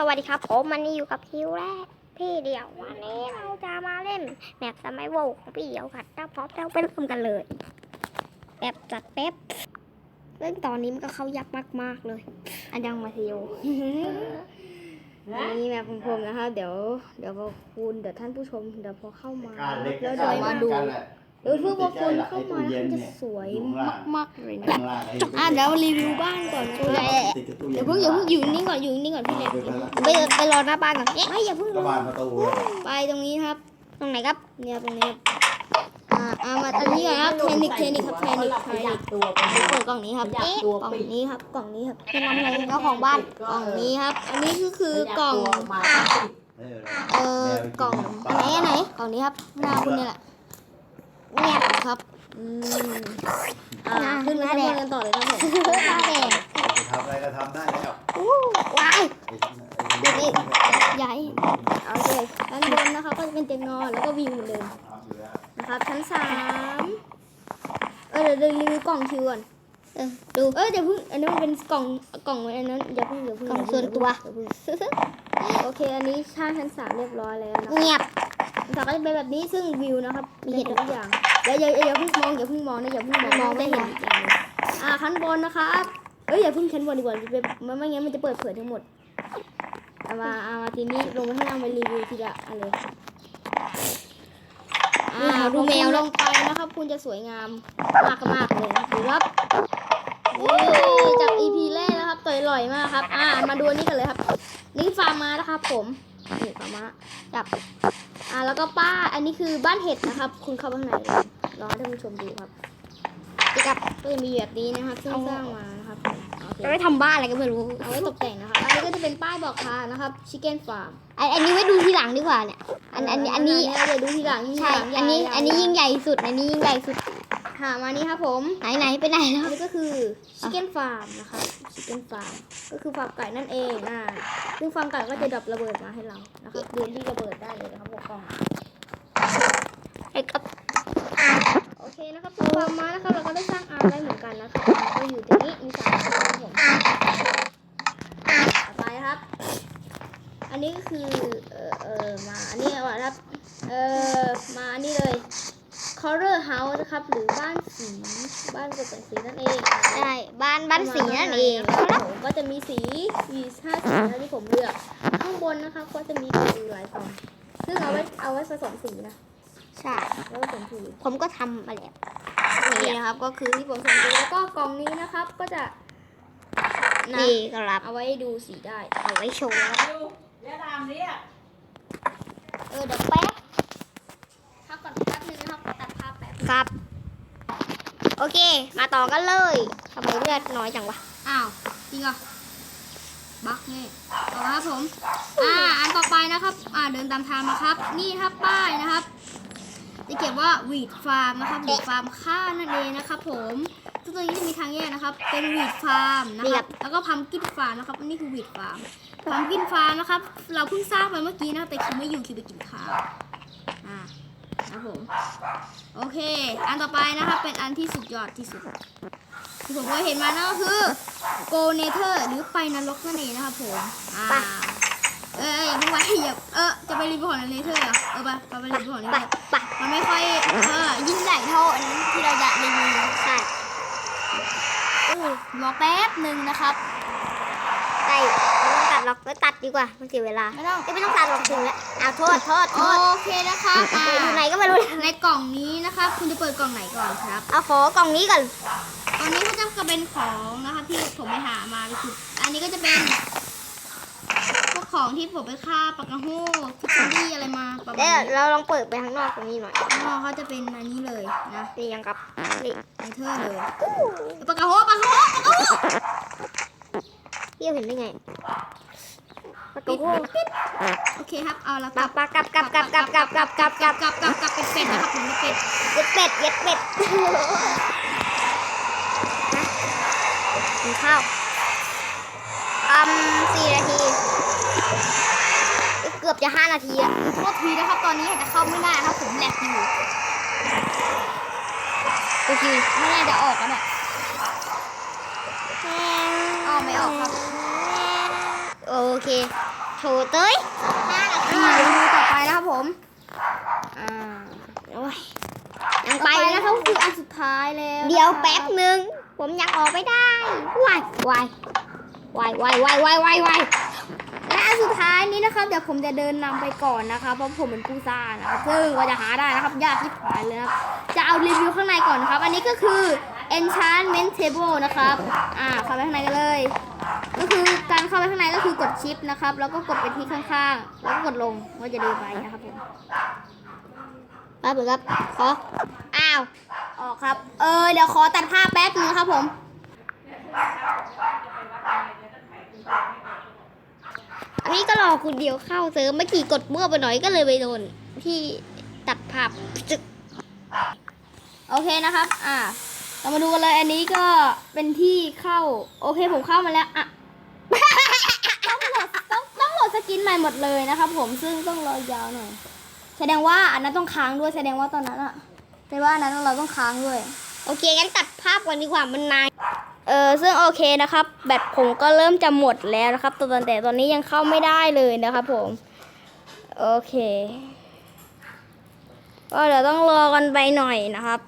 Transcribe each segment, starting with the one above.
สวัสดีครับผมมันนี่อยู่กับคิวแรกพี่เดียววันนี้เราจะมาเล่นแมปสมัยโวของพี่เดียวค่ะถ้าพร้อมแล้วไปเริ่มกันเลยแบบจัดเป๊บเล่นตอนนี้มันก็เข้ายากมากๆเลย อันยังมาซิโออันนี้แมปของผมนะคะเดี๋ยวเดี๋ยวพอคุณเดี๋ยวท่านผู้ชมเดี๋ยวพอเข้ามาการเล็กแล้วกาเดี๋ยวรมามาดูดูแหละ เออเพื่อพอคุณเข้ามาแล้วมันจะสวยมากๆเลยนะข้างล่างไอ้อะเดี๋ยวรีวิวบ้านก่อนนะติดกับตู้อเย็นย่าเพิ่งอย่าเพิ่งอยู่นิ่งก่อนอยู่นิ่งก่อนพี่เนี่ยไปไปไปรอหน้าบ้านก่อนเอ๊ะไม่อย่าเพิ่งก็ลงบานประตูไปตรงนี้ครับ ตรงไหนครับ เนี่ยตรงนี้ครับอ่าอ่ามาอันนี้ก่อนครับเทนิคเทนิคครับเทนิคเทนิคตัวไปเปิดกล่องนี้ครับขยับเอ๊ะตัวกล่องปิดนี้ครับกล่องนี้ครับเป็นน้ำเลยเจ้าของบ้านกล่องนี้ครับ อันนี้ก็คือกล่องมาเออเอ่อกล่องอันไหนอันไหนกล่องนี้ครับหน้าคุณเนี่ยแหละ เนี่ยครับอืมอ่าขึ้นมาชั้นบนกันต่อเลยครับผมหน้าแดงจะทำอะไรก็ทำได้แล้วอู้ว้ายใหญ่โอเคด้านบนนะคะก็จะเป็นเตียงนอนแล้วก็วิวเหมือนเดิมนะครับชั้นสามเออเดี๋ยวเดี๋ยวรีวิวกล่องคิวก่อนเออดูเออเดี๋ยวเพิ่งอันนี้มันเป็นกล่องกล่องอันนั้นอย่าเพิ่งอย่าเพิ่งกล่องส่วนตัว โอเคอันนี้ช่างชั้นสามเรียบร้อยแล้วนะเงียบ แต่ก็จะเป็นแบบนี้ซึ่งวิวนะครับมีเห็นทุกอย่างอย่าอย่าอย่าเพิ่งมองอย่าเพิ่งมองนะอย่าเพิ่งมองมองไม่เห็นอีกอย่างหนึ่งอ่าขั้นบนนะครับเอ้ยอย่าเพิ่งชั้นบนดีกว่าจะเป็นไม่ไม่งั้นมันจะเปิดเผยทั้งหมดเอามาเอามาทีนี้ลงมาข้างล่างไปรีวิวทีละอะไรอ่าดูแมวลงไปนะครับ คุณจะสวยงามมากมากๆเลยดูครับนี่จาก EP แรกนะครับตัวอร่อยมากครับ อ่ามาดูอันนี้กันเลยครับ นี่ฟาร์มมานะครับ ผมนี่ฟาร์มมาจับ อ่าแล้วก็ป้าอันนี้คือบ้านเห็ดนะครับ คุณเข้าไปข้างในเลยรอให้ท่านผู้ชมดูครับจะกับก็จะมีแบบนี้นะครับซึ่งสร้างมานะครับผมโอเคจะไม่ทำบ้านอะไรก็ไม่รู้เอาไว้ตกแต่งนะครับอันนี้ก็จะเป็นป้ายบอกทางนะครับ Chicken Farm อันอันนี้ไว้ดูทีหลังดีกว่าเนี่ยอันอันอันนี้เดี๋ยวดูทีหลังทีใช่หลังอันนี้ยายอันนี้ยิ่งใหญ่สุดอันนี้ยิ่งใหญ่สุด หามานี่ครับผมไหนไหนไปไหนแล้อัวนนี้ก็คือ Chicken Farm นะคะ Chicken Farm ก็คือฟาร์มไก่นั่นเองอ่าซึ่งฟาร์มไก่ก็จะดรอประเบิดมาให้เรานะครับเดือนที่ระเบิดได้เลยนะครับบอกกล่องไอ้กับโอเคนะครับตัวฟาร์มมานะครับเราก็ได้สร้างอาร์ได้เหมือนกันนะครับอาร์ก็อยู่ตรงนี้มีสามตัวครับผมต่อไปครับ อันนี้ก็คือเออเออมาอันนี้เอาละครับเออมาอันนี้เลย Color House นะครับ หรือบ้านสี บ้านกดแต่งสีนั่นเองใช่บ้านบ้านสีนั่นเองครับผมก็จะมีสีมีห้าสีนะที่ผมเลือก ข้างบนนะคะก็จะมีสีหลายฟองซึ่งเอาไว้เอาไว้ผสมสีนะใช่แล้วผสมสีผมก็ทำมาแล้วนี่นะครับก็คือที่ผมผสมสีแล้วก็กล่องนี้นะครับก็จะนะนี่ก็รับเอาไว้ดูสีได้ เอาไว้โชว์ครับดูเดี๋ยวตามนี้อะเออเดี๋ยวแป๊บพักก่อนแป๊บนึงนะครับตัดภาพแป๊บ ครับ โอเค มาต่อกันเลยทำไมเลือดน้อยจังวะ อ้าว จริงเหรอบักนี่ต่อมาครับผม อ่า อันต่อไปนะครับ อ่า เดินตามทางมาครับ นี่ครับป้ายนะครับ จะเขียนว่าวีดฟาร์มนะครับวีดฟาร์มข้าวนั่นเองนะครับผมซึ่งตรงนี้จะมีทางแยกนะครับ เป็นวีดฟาร์มนะครับ แล้วก็พัมกินฟาร์มนะครับ นี่คือวีดฟาร์มพัมกินฟาร์มนะครับ เราเพิ่งสร้างไปเมื่อกี้นะครับแต่คิดไม่อยู่คิดไปกินข้าว อ่า ครับผม โอเค อันต่อไปนะครับเป็นอันที่สุดยอดที่สุดที่ผมเคยเห็นมานั่นก็คือโกเนเธอร์หรือไปนรกนั่นเองนะครับผมอ่าเอออย่าเพิ่งไปอย่าเออจะไปรีวิวของเนเธอร์เหรอเออไปไปไปรีวิวของเนไปเธอร์ไปมันไม่ค่อยเออยิ่งใหญ่เท่าอันนี้ที่เราจะรีวิวใช่อู้รอแป๊บหนึ่งนะครับไปไม่ต้องตัด หรอกไม่ตัดดีกว่ามันเสียเวลาไม่ต้องเอ้ยไม่ต้องตัดหรอกถึงแล้วเอาโทษโทษโทโอษเคนะครับอ่าอยู่ไหนก็ไม่รู้ในกล่องนี้นะครับคุณจะเปิดกล่องไหนก่อนครับ เอาขอกล่องนี้ก่อนตอนนี้ก็จะเป็นของนะครับที่ผมไปหามาคืออันนี้ก็จะเป็นพวกของที่ผมไปฆ่าปากกาโฮฟิชเชอรี่อะไรมาประมาณเดี๋ยวนี้เราลองเปิดไปข้างนอกตรงนี้หน่อยข้างนอกเขาจะเป็นอันนี้เลยนะนี่ยังครับนี่ไอเธอร์เลยปากกาโฮปากกาโฮปากกาโฮพี่เห็นได้ไง ประตูโอเคครับ เอาละปากปากกลับกลับกลับกลับกลับกลับกลับกลับกลับกลับกลับเป็นเป็ดนะครับผมเป็นเป็ดเย็ดเป็ดเย็ดเป็ดกินข้าวอืมสี่นาที เกือบจะห้านาทีอะโทษทีนะครับ ตอนนี้อาจจะเข้าไม่ได้ครับผมแหลกอยู่โอเคไม่น่าจะออกกันอะออกไม่ออกครับ โอเค โถเต้ยห้านาทีอ่าเดี๋ยวดูต่อไปนะครับผม อ่าโอ้ยยัต่งอไปไปนะนะคคะรับคืออันสุดท้ายแล้วเดี๋ยวนะคะแป๊บหนึ่งผมยังออกไม่ได้วายวายวายวายวายวายวายวายและอันสุดท้ายนี้นะครับเดี๋ยวผมจะเดินนำไปก่อนนะคะเพราะผมเป็นผู้สร้างนะครับซึ่งกว่าจะหาได้นะครับยากที่ผายเลยนะครับจะเอารีวิวข้างในก่อนนะครับ อันนี้ก็คือ enchantment table นะครับ อ่าเข้าไปข้างในกันเลย ก็คือการเข้าไปข้างในก็คือกดชิปนะครับ แล้วก็กดไปที่ข้างๆ แล้วก็กดลงก็จะดินไปนะครับผมแป๊บนึงครับ ขอ อ้าว ออกครับ เออ เดี๋ยวขอตัดภาพแป๊บนึงครับผม อันนี้ก็รอคุณเดียวเข้าเซิร์ฟเมื่อกี้กดมั่วไปหน่อยก็เลยไปโดนที่ตัดภาพจึกโอเคนะครับ อ่า เรามาดูกันเลย อันนี้ก็เป็นที่เข้า โอเคผมเข้ามาแล้ว อะ ต้องโหลดต้องต้องโหลดส กินใหม่หมดเลยนะครับผมซึ่งต้องรอยาวหน่อยแสดงว่าอันนั้นต้องค้างด้วยแสดงว่าตอนนั้นอะแสดงว่าอันนั้นเราต้องค้างด้วยโอเคงั้นตัดภาพก่อนดีกว่ามันนานเออซึ่งโอเคนะครับ แบตผมก็เริ่มจะหมดแล้วนะครับตอนแต่ตอนนี้ยังเข้าไม่ได้เลยนะครับผมโอเคก็เดี๋ยวต้องรอกันไปหน่อยนะครับ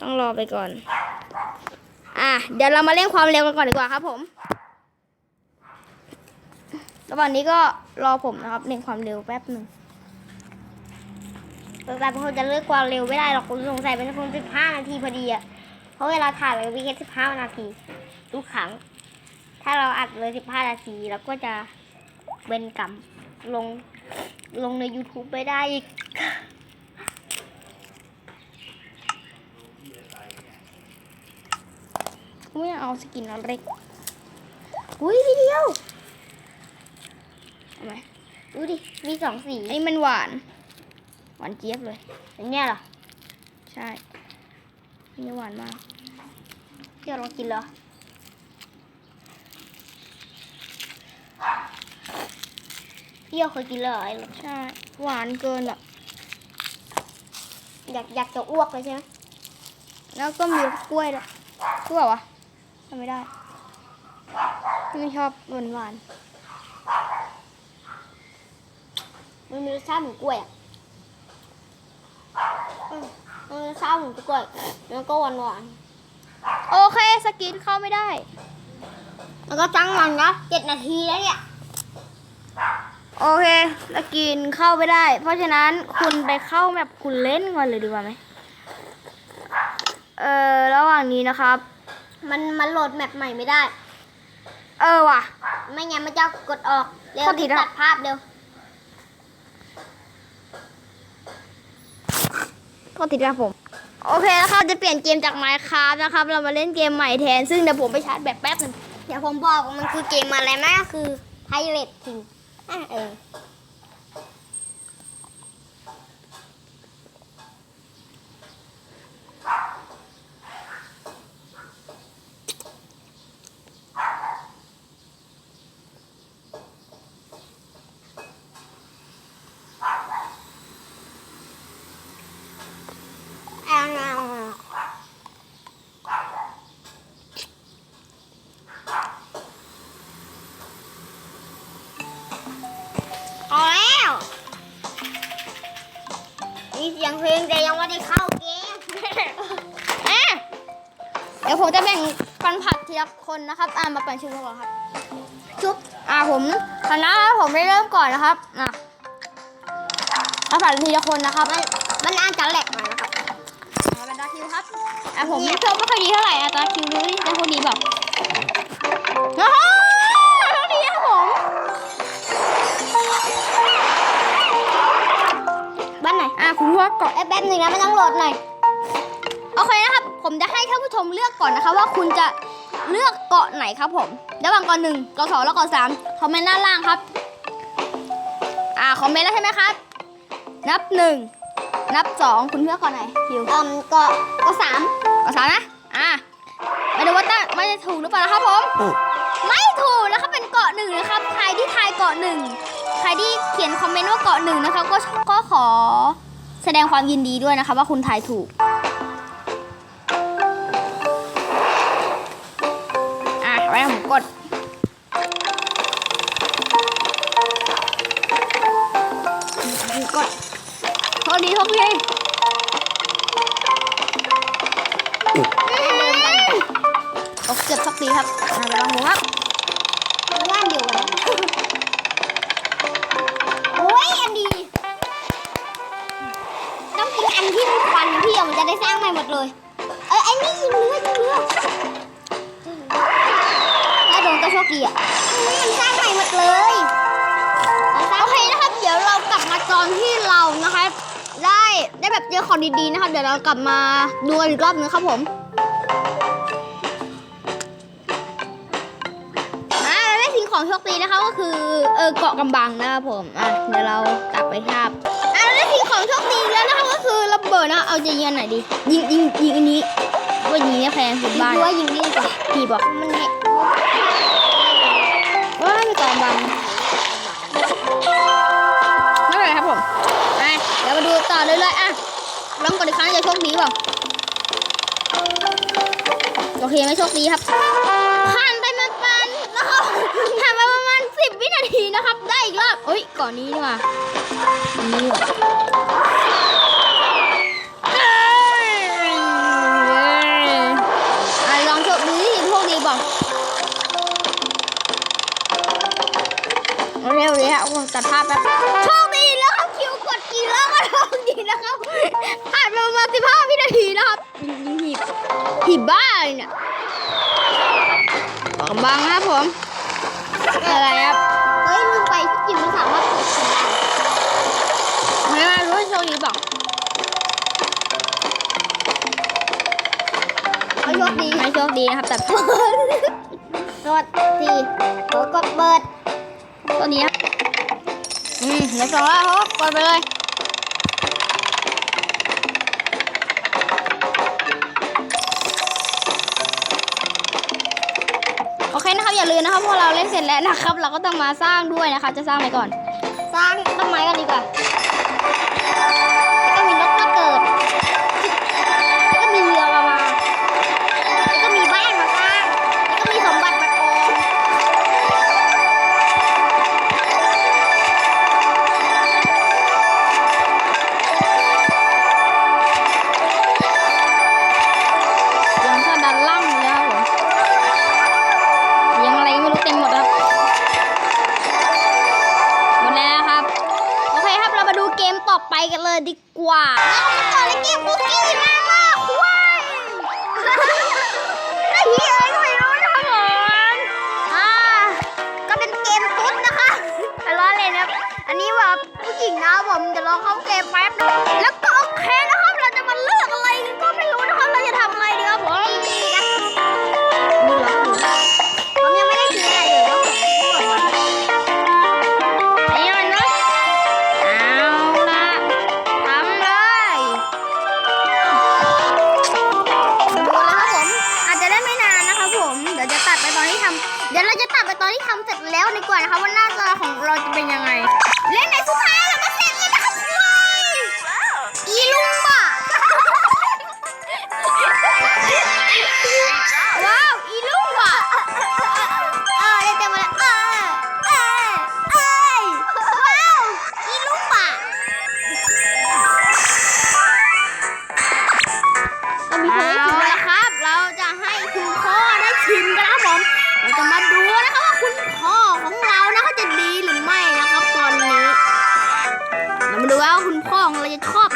ต้องรอไปก่อน อะเดี๋ยวเรามาเร่งความเร็วกันก่อนดีกว่าครับผม ระหว่างนี้ก็รอผมนะครับเร่งความเร็วแป๊บหนึ่งแต่แต่คงจะเลือกความเร็วไม่ได้หรอกคุณสงสัยเป็นคงสิบห้านาทีพอดีอะเพราะเวลาถ่ายเราวิแค่สิบห้านาทีทุกครั้ง ถ้าเราอัดเลยสิบห้านาทีเราก็จะเป็นกรรมลงลงใน YouTube ไม่ได้อีกไม่เอาสกินอันเล็กอุ้ยวิดีโอ ทำไมดูดิ มีสองสี อันนี้มันหวาน หวานเจี๊ยบเลย อย่างเงี้ยเหรอ ใช่อันนี่หวานมากเดี๋ยวลองกินเหรอ พี่โยเคยกินเลยเหรอไอ้รสใช่ หวานเกินอะ อยากอยากจะอ้วกเลยใช่ไหม แล้วก็มีกล้วยด้วยกล้วยเหรอวะทำไม่ได้ ไม่ชอบหวานหวาน มันมีรสชาติเหมือนกล้วยอะอืมมันมีรสชาติเหมือนกล้วยแล้วก็หวานหวานๆโอเคสกินเข้าไม่ได้ๆแล้วก็จังมันนะเจ็ดนาทีแล้วเนี่ย โอเคสกินเข้าไม่ได้ เพราะฉะนั้นคุณไปเข้าแบบคุณเล่นก่อนเลยดีกว่าไหมเออระหว่างนี้นะครับ มันมันโหลดแมปใหม่ไม่ได้ เออว่ะ ไม่งั้นมันจะกดออก เร็วโทษทีรีบนะตัดภาพเร็ว ก็ติดนะผม โอเคนะครับจะเปลี่ยนเกมจาก Minecraft นะครับ เรามาเล่นเกมใหม่แทน ซึ่งเดี๋ยวผมไปชาร์จแบตแป๊บนึงเดี๋ยวผมบอกมันคือเกมอะไรนะคือไพเรตคิงอะเออ จะแบ่งปันผักทีละคนนะครับอ่ามาปั่นชุบก่อนครับ ชุบอ่าผมคณะผมได้เริ่มก่อนนะครับอะมาปั่นทีละคนนะครับมันมันอาจจะแหลกหน่อยนะครับมาเป็นตาคิวครับอะผมไม่ชอบไม่ค่อยดีเท่าไหร่อะตาคิวดูดิได้คนดีแบบโอ้โหเท่านี้ครับผมบ้านไหนอะคุณทวดก่อนเอ้ยแป๊บหนึงนะมันต้องโหลดหน่อยโอเคนะครับ ผมจะให้ท่านผู้ ชมเลือกก่อนนะคะ ว่าคุณจะเลือกเกาะไหนครับผมระหว่างเกาะหนึ่งเกาะสองแล้วเกาะสามคอมเมนต์ด้านล่างครับ อ่าคอมเมนต์แล้วใช่ไหมครับ นับหนึ่งนับสองคุณเลือกเกาะไหนคิวเอ่มก็ก็สามเกาะสามนะอ่าไม่รู้ว่าตั้งไม่ได้ถูกหรือเปล่านะครับผมไม่ถูกนะครับเป็นเกาะหนึ่งนะครับ ใครที่ทายเกาะหนึ่งใครที่เขียนคอมเมนต์ว่าเกาะหนึ่งนะครับก็ก็ขอแสดงความยินดีด้วยนะครับว่าคุณทายถูก แม่ผมกดกดโทษดีโทษพี่โอเกือบโชคดีครับมาลองดูครับว่านเดียวกันโอ้ยอันดี ต้องกินอันที่มีควันพี่เอ๋มันจะได้สร้างใหม่หมดเลย เออไอ้นี่ยิงเนื้อยิงเลือด ก็โชคดีอะมันสร้างใหม่หมดเลยโอเคนะครับ เดี๋ยวเรากลับมาตอนที่เรานะครับได้ได้แบบเจอของดีๆนะครับเดี๋ยวเรากลับมาดูกันอีกรอบนึงครับผมอ่าเราได้สิ่งของโชคดีนะคะก็คือเออเกาะกำบังนะครับผมอะเดี๋ยวเรากลับไปครับอ่าเราได้สิ่งของโชคดีแล้วนะคะก็คือระเบิดนะเอาจะยิงอันไหนดียิงยิงยิงอันนี้ว่ายิงเนี่ยแพงสุดยิงบ้านรั้วยิงนี่ดีกว่าพี่บอกมันเนี่ย โชคดีเปล่าโอเคไม่โชคดีครับ ผ่านไปประมาณนะครับผ่านไปประมาณสิบวินาทีนะครับ ได้อีกรอบเอ้ยก่อนนี้ดีกว่านี่ดีกว่าเอ้ยอะลองโชคดีโชคดีเปล่าเร็วเลยฮะโอ้ตัดภาพแป๊บโชคดีแล้วครับ คิวกดกี่รอบก็โชคดีนะครับผ่านไปประมาณสิบห้าวินาทีนะครับหีบหีบบ้าเลยเนี่ยกำบังครับผมอะไรครับเฮ้ยลืมไปที่จริงมันสามารถเปิดคนได้ไม่ว่ารู้ว่าโชคดีเปล่าเอาโชคดีไม่โชคดีนะครับแต่โทษทีโหกดเปิดตัวนี้ครับอืมเหลือสองแล้วครับกดไปเลย นะครับพอเราเล่นเสร็จแล้วนะครับ เราก็ต้องมาสร้างด้วยนะคะ จะสร้างอะไรก่อน สร้างต้นไม้กันดีกว่า หญิงนะผมเดี๋ยวเข้าเกมแป๊บนึงแล้วก็โอเคนะครับเราจะมาเลือกอะไรกันก็ไม่รู้นะครับเราจะทำอะไรดีครับผมนี่นมีหรอผมยังไม่ได้ซื้อะไรเลยครับผมไอ้มันเนาะเอาละทำเลยดูแล้วครับผมอาจจะได้ไม่นานนะครับผมเดี๋ยวจะตัดไปตอนที่ทำเดี๋ยวเราจะตัดไปตอนที่ทำเสร็จแล้วดีกว่านะคะว่าหน้าตาของเราจะเป็นยังไง ก็มีคนได้ชิมแล้วครับ เราจะให้คุณพ่อได้ชิมกันนะครับผม เราจะมาดูนะครับว่าคุณพ่อของเรานะเขาจะดีหรือไม่นะครับตอนนี้ เรามาดูว่าคุณพ่อของเราจะชอบ